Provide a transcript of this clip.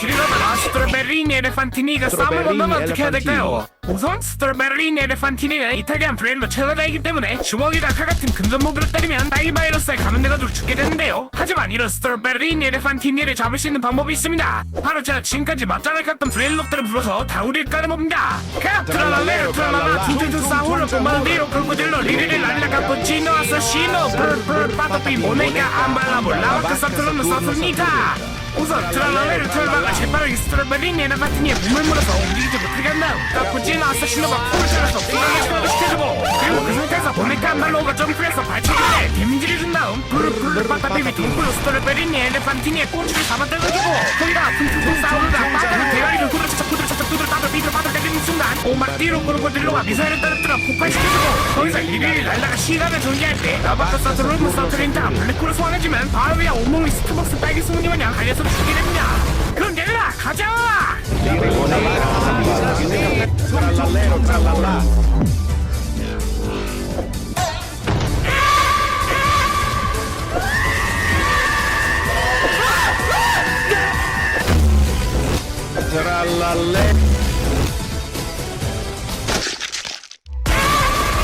길가다가 스트로베리니 에레판티니가 싸움을 건너면 어떻게 해야 될까요? 우선 스트로베리니 에레판티니는 이탈리안 브랜드 최다이기 때문에 주먹이나 칼 같은 금전모드를 때리면 딸기 바이러스에 감염돼가지고 죽게 되는데요. 하지만 이런 스트로베리니 에레판티니를 잡을 수 있는 방법이 있습니다. 바로 제가 지금까지 맞짱을 깠던 브레일록들을 불러서 다우리를 까는 카 트랄랄레로 트랄랄라 둥둥둥 싸우러 뿜바디로 크로코딜로 리리리 랄라 카푸치노 아사시노 뿔뿔 빠따삐 모네가 안발라볼 라바크 사트로는 사트니다 우선 트랄랄레로 트랄랄라 재빠르게 스트로베리니 에레판티니에 몸을 물어서 움직이지 못하게 한 다음 카푸치노 아사시노가 코를 찔러서 불안하게 시켜주고 그리고 그 상태에서 보네카 안발로가 점프해서 발차기를 해 데미지를 준 다음 뿔뿔 빠따삐 동굴로 스트로베리니 에레판티니의 꼬치를 잡아당겨주고 거기다 퉁퉁퉁 빠따로 대가 오마띠로 크로코딜로가 미사일을 떨어뜨려 폭발시켜주고 거기서 리리리 날라가 시간을 전개할 때 라바카 사트로는 사트린 다음 블랙홀을 소환해주면 바로 위에 온몸이 스타벅스 딸기 스무디 마냥 달려서 죽게 됩니다 그럼 얘들아 가자 Trallallero, trallallà. Trallallero.